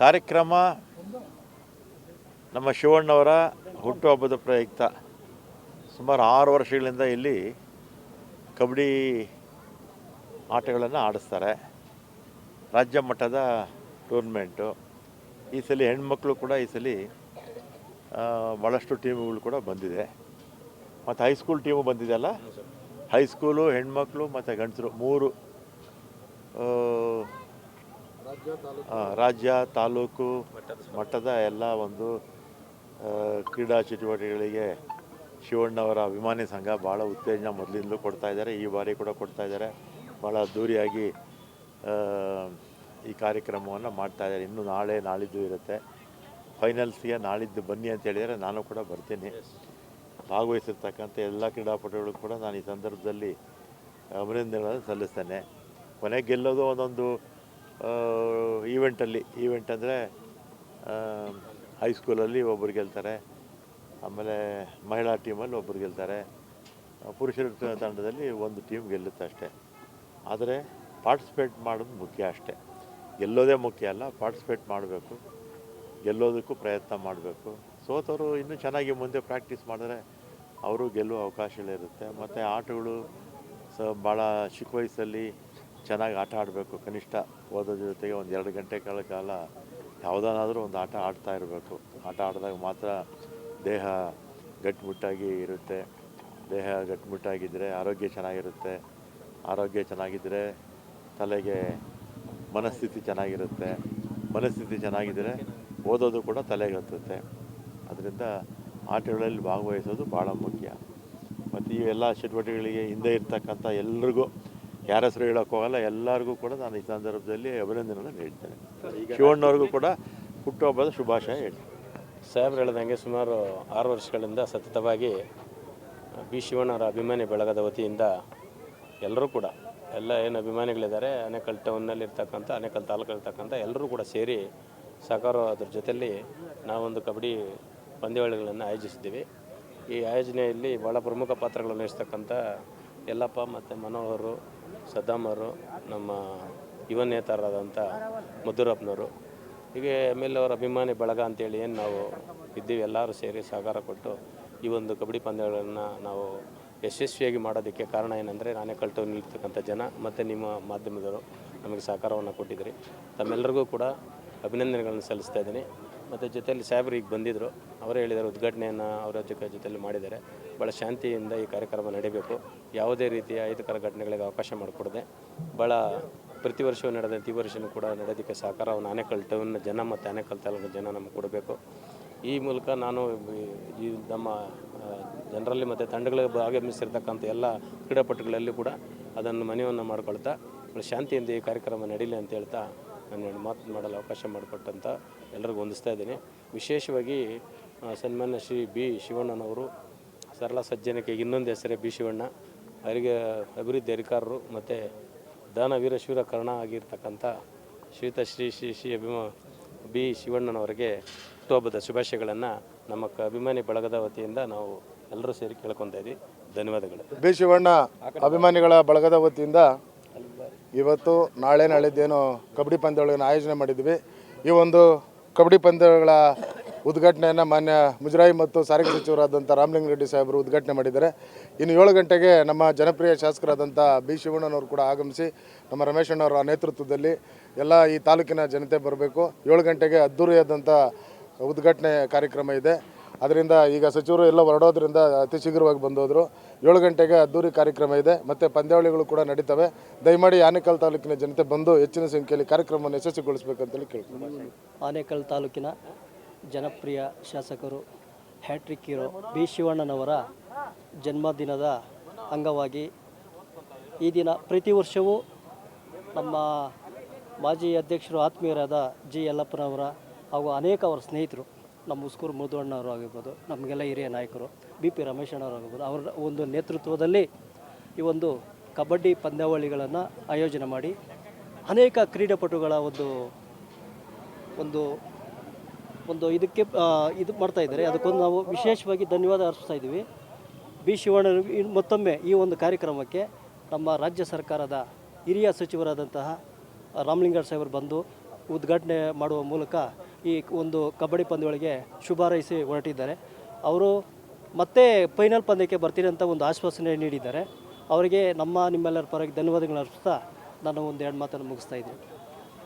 ಕಾರ್ಯಕ್ರಮ ನಮ್ಮ ಶಿವಣ್ಣವರ ಹುಟ್ಟುಹಬ್ಬದ ಪ್ರಯುಕ್ತ ಸುಮಾರು ಆರು ವರ್ಷಗಳಿಂದ ಇಲ್ಲಿ ಕಬಡ್ಡಿ ಆಟಗಳನ್ನು ಆಡಿಸ್ತಾರೆ. ರಾಜ್ಯ ಮಟ್ಟದ ಟೂರ್ನಮೆಂಟು. ಈ ಸಲ ಹೆಣ್ಮಕ್ಳು ಕೂಡ ಈ ಸಲ ಭಾಳಷ್ಟು ಟೀಮುಗಳು ಕೂಡ ಬಂದಿದೆ. ಮತ್ತು ಹೈಸ್ಕೂಲ್ ಟೀಮು ಬಂದಿದೆಯಲ್ಲ ಹೈಸ್ಕೂಲು ಹೆಣ್ಮಕ್ಳು ಮತ್ತು ಗಂಡಸರು ಮೂರು ರಾಜ್ಯ, ತಾಲೂಕು ಮಟ್ಟದ ಎಲ್ಲ ಒಂದು ಕ್ರೀಡಾ ಚಟುವಟಿಕೆಗಳಿಗೆ ಶಿವಣ್ಣವರ ಅಭಿಮಾನಿ ಸಂಘ ಭಾಳ ಉತ್ತೇಜನ ಮೊದಲಿಂದಲೂ ಕೊಡ್ತಾ ಇದ್ದಾರೆ, ಈ ಬಾರಿ ಕೂಡ ಕೊಡ್ತಾ ಇದ್ದಾರೆ. ಭಾಳ ಅದ್ದೂರಿಯಾಗಿ ಈ ಕಾರ್ಯಕ್ರಮವನ್ನು ಮಾಡ್ತಾ ಇದ್ದಾರೆ. ಇನ್ನು ನಾಳೆ ನಾಳಿದ್ದು ಇರುತ್ತೆ. ಫೈನಲ್ಸ್ಗೆ ನಾಳಿದ್ದು ಬನ್ನಿ ಅಂತ ಹೇಳಿದರೆ ನಾನು ಕೂಡ ಬರ್ತೀನಿ. ಭಾಗವಹಿಸಿರ್ತಕ್ಕಂಥ ಎಲ್ಲ ಕ್ರೀಡಾಪಟುಗಳು ಕೂಡ ನಾನು ಈ ಸಂದರ್ಭದಲ್ಲಿ ಅಭಿನಂದನೆಗಳನ್ನು ಸಲ್ಲಿಸ್ತೇನೆ. ಕೊನೆಗೆ ಗೆಲ್ಲೋದು ಒಂದೊಂದು ಈವೆಂಟಲ್ಲಿ ಈವೆಂಟ್ ಅಂದರೆ ಹೈಸ್ಕೂಲಲ್ಲಿ ಒಬ್ಬರು ಗೆಲ್ತಾರೆ. ಆಮೇಲೆ ಮಹಿಳಾ ಟೀಮಲ್ಲಿ ಒಬ್ಬರು ಗೆಲ್ತಾರೆ. ಪುರುಷರ ತಂಡದಲ್ಲಿ ಒಂದು ಟೀಮ್ ಗೆಲ್ಲುತ್ತೆ ಅಷ್ಟೇ. ಆದರೆ ಪಾರ್ಟಿಸಿಪೇಟ್ ಮಾಡೋದು ಮುಖ್ಯ ಅಷ್ಟೇ. ಗೆಲ್ಲೋದೇ ಮುಖ್ಯ ಅಲ್ಲ ಪಾರ್ಟಿಸಿಪೇಟ್ ಮಾಡಬೇಕು. ಗೆಲ್ಲೋದಕ್ಕೂ ಪ್ರಯತ್ನ ಮಾಡಬೇಕು. ಸೋತವರು ಇನ್ನೂ ಚೆನ್ನಾಗಿ ಮುಂದೆ ಪ್ರಾಕ್ಟೀಸ್ ಮಾಡಿದ್ರೆ ಅವರು ಗೆಲ್ಲುವ ಅವಕಾಶಗಳಿರುತ್ತೆ. ಮತ್ತು ಆಟಗಳು ಸ, ಭಾಳ ಚಿಕ್ಕ ವಯಸ್ಸಲ್ಲಿ ಚೆನ್ನಾಗಿ ಆಟ ಆಡಬೇಕು. ಕನಿಷ್ಠ ಓದೋದ್ರ ಜೊತೆಗೆ ಒಂದು ಎರಡು ಗಂಟೆ ಕಾಲ ಯಾವುದನ್ನಾದರೂ ಒಂದು ಆಟ ಆಡ್ತಾ ಇರಬೇಕು. ಆಟ ಆಡಿದಾಗ ಮಾತ್ರ ದೇಹ ಗಟ್ಟಿಮುಟ್ಟಾಗಿ ಇರುತ್ತೆ. ದೇಹ ಗಟ್ಟಿಮುಟ್ಟಾಗಿದ್ದರೆ ಆರೋಗ್ಯ ಚೆನ್ನಾಗಿರುತ್ತೆ. ಆರೋಗ್ಯ ಚೆನ್ನಾಗಿದ್ದರೆ ತಲೆಗೆ ಮನಸ್ಥಿತಿ ಚೆನ್ನಾಗಿರುತ್ತೆ. ಮನಸ್ಥಿತಿ ಚೆನ್ನಾಗಿದ್ದರೆ ಓದೋದು ಕೂಡ ತಲೆಗೆ ಹತ್ತುತ್ತೆ. ಅದರಿಂದ ಆಟಗಳಲ್ಲಿ ಭಾಗವಹಿಸೋದು ಭಾಳ ಮುಖ್ಯ. ಮತ್ತು ಈ ಎಲ್ಲ ಚಟುವಟಿಕೆಗಳಿಗೆ ಹಿಂದೆ ಇರ್ತಕ್ಕಂಥ ಎಲ್ರಿಗೂ ಯಾರ ಹೆಸರು ಹೇಳೋಕೆ ಹೋಗಲ್ಲ ಎಲ್ಲರಿಗೂ ಕೂಡ ನಾನು ಈ ಸಂದರ್ಭದಲ್ಲಿ ಅಭಿನಂದನೆಗಳನ್ನು ಹೇಳ್ತೇನೆ. ಶಿವಣ್ಣವ್ರಿಗೂ ಕೂಡ ಹುಟ್ಟುಹಬ್ಬದ ಶುಭಾಶಯ ಹೇಳಿ ಸಾಹೇಬ್ರು ಹೇಳ್ದಂಗೆ ಸುಮಾರು ಆರು ವರ್ಷಗಳಿಂದ ಸತತವಾಗಿ ಬಿ ಶಿವಣ್ಣವರ ಅಭಿಮಾನಿ ಬಳಗದ ವತಿಯಿಂದ ಎಲ್ಲರೂ ಕೂಡ ಎಲ್ಲ ಏನು ಅಭಿಮಾನಿಗಳಿದ್ದಾರೆ ಅನೇಕಲ್ ಟೌನ್ನಲ್ಲಿರ್ತಕ್ಕಂಥ ಅನೇಕಲ್ ತಾಲೂಕಲ್ಲಿರ್ತಕ್ಕಂಥ ಎಲ್ಲರೂ ಕೂಡ ಸೇರಿ ಸಹಕಾರ ಅದ್ರ ಜೊತೆಯಲ್ಲಿ ನಾವೊಂದು ಕಬಡ್ಡಿ ಪಂದ್ಯಾವಳಿಗಳನ್ನು ಆಯೋಜಿಸಿದ್ದೀವಿ. ಈ ಆಯೋಜನೆಯಲ್ಲಿ ಭಾಳ ಪ್ರಮುಖ ಪಾತ್ರಗಳನ್ನು ವಹಿಸ್ತಕ್ಕಂಥ ಯಲ್ಲಪ್ಪ ಮತ್ತು ಮನೋಹರು ಸದ್ದಾಮ್ ಅವರು ನಮ್ಮ ಯುವ ನೇತಾರರಾದಂಥ ಮಧುರಪ್ಪನವರು ಹೀಗೆ ಆಮೇಲೆ ಅವರ ಅಭಿಮಾನಿ ಬಳಗ ಅಂತೇಳಿ ಏನು ನಾವು ಇದ್ದೀವಿ, ಎಲ್ಲರೂ ಸೇರಿ ಸಹಕಾರ ಕೊಟ್ಟು ಈ ಒಂದು ಕಬಡ್ಡಿ ಪಂದ್ಯಗಳನ್ನು ನಾವು ಯಶಸ್ವಿಯಾಗಿ ಮಾಡೋದಕ್ಕೆ ಕಾರಣ ಏನಂದರೆ, ನಾನೇ ಕಲ್ತು ನಿಲ್ತಕ್ಕಂಥ ಜನ ಮತ್ತು ನಿಮ್ಮ ಮಾಧ್ಯಮದವರು ನಮಗೆ ಸಹಕಾರವನ್ನು ಕೊಟ್ಟಿದ್ದೀರಿ. ತಮ್ಮೆಲ್ಲರಿಗೂ ಕೂಡ ಅಭಿನಂದನೆಗಳನ್ನು ಸಲ್ಲಿಸ್ತಾ ಇದ್ದೀನಿ. ಮತ್ತು ಜೊತೆಯಲ್ಲಿ ಸಾಹೇಬರು ಈಗ ಬಂದಿದ್ದರು ಅವರೇ ಹೇಳಿದ್ದಾರೆ ಉದ್ಘಾಟನೆಯನ್ನು ಅವರ ಜೊತೆ ಜೊತೆಯಲ್ಲಿ ಮಾಡಿದ್ದಾರೆ. ಭಾಳ ಶಾಂತಿಯಿಂದ ಈ ಕಾರ್ಯಕ್ರಮ ನಡೀಬೇಕು. ಯಾವುದೇ ರೀತಿಯ ಅಹಿತಕರ ಘಟನೆಗಳಿಗೆ ಅವಕಾಶ ಮಾಡಿಕೊಡದೆ ಭಾಳ ಪ್ರತಿ ವರ್ಷವೂ ನಡೆದಂತೆ ಈ ವರ್ಷವೂ ಕೂಡ ನಡೆಯೋದಕ್ಕೆ ಸಹಕಾರವನ್ನು ಆನೆಕಲ್ ಟೌನ್ನ ಜನ ಮತ್ತು ಆನೆಕಲ್ ತಾಲೂಕಿನ ಜನ ನಮಗೆ ಕೊಡಬೇಕು. ಈ ಮೂಲಕ ನಾನು ಈ- ನಮ್ಮ ಜನರಲ್ಲಿ ಮತ್ತು ತಂಡಗಳಿಗೆ ಆಗಮಿಸಿರ್ತಕ್ಕಂಥ ಎಲ್ಲ ಕ್ರೀಡಾಪಟುಗಳಲ್ಲಿ ಕೂಡ ಅದನ್ನು ಮನವಿಯನ್ನು ಮಾಡ್ಕೊಳ್ತಾ ಶಾಂತಿಯಿಂದ ಈ ಕಾರ್ಯಕ್ರಮ ನಡೀಲಿ ಅಂತ ಹೇಳ್ತಾ ನಾನು ಮಾತು ಮಾಡಲು ಅವಕಾಶ ಮಾಡಿಕೊಟ್ಟಂತ ಎಲ್ಲರಿಗೂ ಹೊಂದಿಸ್ತಾ ಇದ್ದೀನಿ. ವಿಶೇಷವಾಗಿ ಸನ್ಮಾನ್ಯ ಶ್ರೀ ಬಿ. ಶಿವಣ್ಣನವರು, ಸರಳ ಸಜ್ಜನಕ್ಕೆ ಇನ್ನೊಂದು ಹೆಸರೇ ಬಿ. ಶಿವಣ್ಣ. ಅವರಿಗೆ ಅಭಿವೃದ್ಧಿ ಅಧಿಕಾರರು ಮತ್ತು ದಾನ ವೀರ ಶೂರ ಕರ್ಣ ಆಗಿರ್ತಕ್ಕಂಥ ಶ್ರೀತ ಶ್ರೀ ಶ್ರೀ ಶ್ರೀ ಅಭಿಮಾ, ಬಿ. ಶಿವಣ್ಣನವರಿಗೆ ಹುಟ್ಟುಹಬ್ಬದ ಶುಭಾಶಯಗಳನ್ನು ನಮ್ಮ ಅಭಿಮಾನಿ ಬಳಗದ ವತಿಯಿಂದ ನಾವು ಎಲ್ಲರೂ ಸೇರಿ ಕೇಳ್ಕೊತಾ ಇದ್ದೀವಿ ಧನ್ಯವಾದಗಳು. ಬಿ. ಶಿವಣ್ಣ, ಅಭಿಮಾನಿಗಳ ಬಳಗದ ವತಿಯಿಂದ ಇವತ್ತು ನಾಳೆ ನಾಳಿದ್ದೇನು ಕಬಡ್ಡಿ ಪಂದ್ಯಗಳನ್ನು ಆಯೋಜನೆ ಮಾಡಿದ್ವಿ. ಈ ಒಂದು ಕಬಡ್ಡಿ ಪಂದ್ಯಗಳ ಉದ್ಘಾಟನೆಯನ್ನು ಮಾನ್ಯ ಮುಜರಾಯಿ ಮತ್ತು ಸಾರಿಗೆ ಸಚಿವರಾದಂಥ ರಾಮಲಿಂಗಾರೆಡ್ಡಿ ಸಾಹೇಬರು ಉದ್ಘಾಟನೆ ಮಾಡಿದ್ದಾರೆ. ಇನ್ನು ಏಳು ಗಂಟೆಗೆ ನಮ್ಮ ಜನಪ್ರಿಯ ಶಾಸಕರಾದಂಥ ಬಿ ಶಿವಣ್ಣನವರು ಕೂಡ ಆಗಮಿಸಿ ನಮ್ಮ ರಮೇಶಣ್ಣವರ ನೇತೃತ್ವದಲ್ಲಿ ಎಲ್ಲ ಈ ತಾಲೂಕಿನ ಜನತೆ ಬರಬೇಕು. ಏಳು ಗಂಟೆಗೆ ಅದ್ದೂರಿಯಾದಂಥ ಉದ್ಘಾಟನೆ ಕಾರ್ಯಕ್ರಮ ಇದೆ. ಅದರಿಂದ ಈಗ ಸಚಿವರು ಎಲ್ಲ ಹೊರಡೋದ್ರಿಂದ ಅತಿ ಶೀಘ್ರವಾಗಿ ಬಂದೋದ್ರು. ಏಳು ಗಂಟೆಗೆ ಅದ್ದೂರಿ ಕಾರ್ಯಕ್ರಮ ಇದೆ. ಮತ್ತು ಪಂದ್ಯಾವಳಿಗಳು ಕೂಡ ನಡೀತವೆ. ದಯಮಾಡಿ ಆನೇಕಲ್ ತಾಲೂಕಿನ ಜನತೆ ಬಂದು ಹೆಚ್ಚಿನ ಸಂಖ್ಯೆಯಲ್ಲಿ ಕಾರ್ಯಕ್ರಮವನ್ನು ಯಶಸ್ವಿಗೊಳಿಸಬೇಕಂತೇಳಿ ಕೇಳ್ತೀನಿ ಆನೇಕಲ್ ತಾಲೂಕಿನ ಜನಪ್ರಿಯ ಶಾಸಕರು ಹ್ಯಾಟ್ರಿಕ್ ಹೀರೋ ಬಿ ಶಿವಣ್ಣನವರ ಜನ್ಮದಿನದ ಅಂಗವಾಗಿ ಈ ದಿನ ಪ್ರತಿ ವರ್ಷವೂ ನಮ್ಮ ಮಾಜಿ ಅಧ್ಯಕ್ಷರು, ಆತ್ಮೀಯರಾದ ಜಿ ಯಲ್ಲಪ್ಪನವರ ಹಾಗೂ ಅನೇಕ ಅವರ ಸ್ನೇಹಿತರು ನಮ್ಮ ಉಸ್ಕೂರು ಮುದುವಣ್ಣವರು ಆಗಿರ್ಬೋದು, ನಮಗೆಲ್ಲ ಹಿರಿಯ ನಾಯಕರು, ಬಿ ಪಿ ರಮೇಶ್ ಅಣ್ಣವರು ಆಗಿರ್ಬೋದು, ಅವರ ಒಂದು ನೇತೃತ್ವದಲ್ಲಿ ಈ ಒಂದು ಕಬಡ್ಡಿ ಪಂದ್ಯಾವಳಿಗಳನ್ನು ಆಯೋಜನೆ ಮಾಡಿ ಅನೇಕ ಕ್ರೀಡಾಪಟುಗಳ ಒಂದು ಒಂದು ಒಂದು ಇದಕ್ಕೆ ಇದು ಮಾಡ್ತಾ ಇದ್ದಾರೆ. ಅದಕ್ಕೊಂದು ನಾವು ವಿಶೇಷವಾಗಿ ಧನ್ಯವಾದ ಅರ್ಪಿಸ್ತಾ ಇದ್ದೀವಿ. ಬಿ ಶಿವಣ್ಣ ಮತ್ತೊಮ್ಮೆ ಈ ಒಂದು ಕಾರ್ಯಕ್ರಮಕ್ಕೆ ನಮ್ಮ ರಾಜ್ಯ ಸರ್ಕಾರದ ಹಿರಿಯ ಸಚಿವರಾದಂತಹ ರಾಮಲಿಂಗಾರ್ ಸಾಹೇಬರು ಬಂದು ಉದ್ಘಾಟನೆ ಮಾಡುವ ಮೂಲಕ ಈ ಒಂದು ಕಬಡ್ಡಿ ಪಂದ್ಯಗಳಿಗೆ ಶುಭಾರೈಸಿ ಹೊರಟಿದ್ದಾರೆ. ಅವರು ಮತ್ತೆ ಫೈನಲ್ ಪಂದ್ಯಕ್ಕೆ ಬರ್ತೀನಿ ಅಂತ ಒಂದು ಆಶ್ವಾಸನೆ ನೀಡಿದ್ದಾರೆ. ಅವರಿಗೆ ನಮ್ಮ ನಿಮ್ಮೆಲ್ಲರ ಪರವಾಗಿ ಧನ್ಯವಾದಗಳು ಅರ್ಪಿಸ್ತಾ ನಾನು ಒಂದು ಎರಡು ಮಾತನ್ನು ಮುಗಿಸ್ತಾ ಇದ್ದೀನಿ.